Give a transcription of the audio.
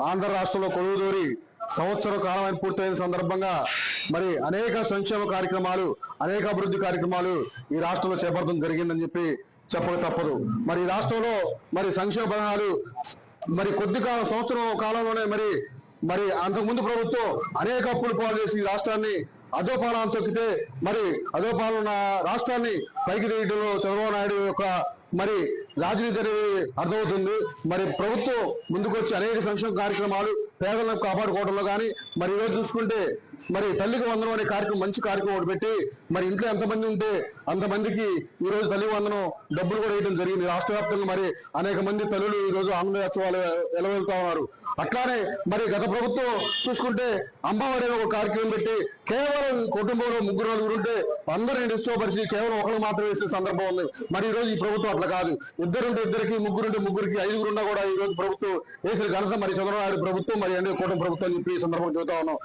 ఆంధ్ర రాష్ట్రంలో కొలువుదూరి సంవత్సరం కాలం పూర్తయిన సందర్భంగా మరి అనేక సంక్షేమ కార్యక్రమాలు అనేక అభివృద్ధి కార్యక్రమాలు ఈ రాష్ట్రంలో చేపడడం జరిగిందని చెప్పి చెప్పక తప్పదు. మరి ఈ రాష్ట్రంలో మరి సంక్షేమ పథకాలు మరి కొద్ది కాలం సంవత్సరం కాలంలోనే మరి మరి అంతకుముందు ప్రభుత్వం అనేక అప్పులు పాలు చేసి ఈ రాష్ట్రాన్ని అధోపాలను తొక్కితే మరి అధోపాలన రాష్ట్రాన్ని పైకి తీయడంలో చంద్రబాబు నాయుడు యొక్క మరి రాజనీతి అనేది అర్థమవుతుంది. మరి ప్రభుత్వం ముందుకొచ్చి అనేక సంక్షేమ కార్యక్రమాలు పేదలను కాపాడుకోవడంలో కానీ మరి ఈరోజు చూసుకుంటే మరి తల్లికి వందనం అనే కార్యక్రమం మంచి కార్యక్రమం ఒకటి పెట్టి మరి ఇంట్లో ఎంతమంది ఉంటే అంతమందికి ఈ రోజు తల్లి వందనం డబ్బులు కూడా వేయడం జరిగింది. రాష్ట్ర వ్యాప్తంగా మరి అనేక మంది తల్లులు ఈ రోజు ఆనందోత్సవాలు ఎలవెళ్తా ఉన్నారు. అట్లానే మరి గత ప్రభుత్వం చూసుకుంటే అమ్మఒడి ఒక కార్యక్రమం పెట్టి కేవలం కుటుంబంలో ముగ్గురు నలుగురు ఉంటే అందరిని నిశ్చోపరిచి కేవలం ఒకరు మాత్రమే ఇస్తే సందర్భం ఉంది. మరి ఈ రోజు ఈ ప్రభుత్వం అట్లా కాదు. ఇద్దరుంటే ఇద్దరికి ముగ్గురుంటే ముగ్గురికి ఐదుగురు ఉన్నా కూడా ఈ రోజు ప్రభుత్వం వేసిన ఘనత మరి చంద్రబాబు ప్రభుత్వం. మరి అంటే కూటమి ప్రభుత్వం చెప్పి ఈ సందర్భంగా చూస్తా ఉన్నాం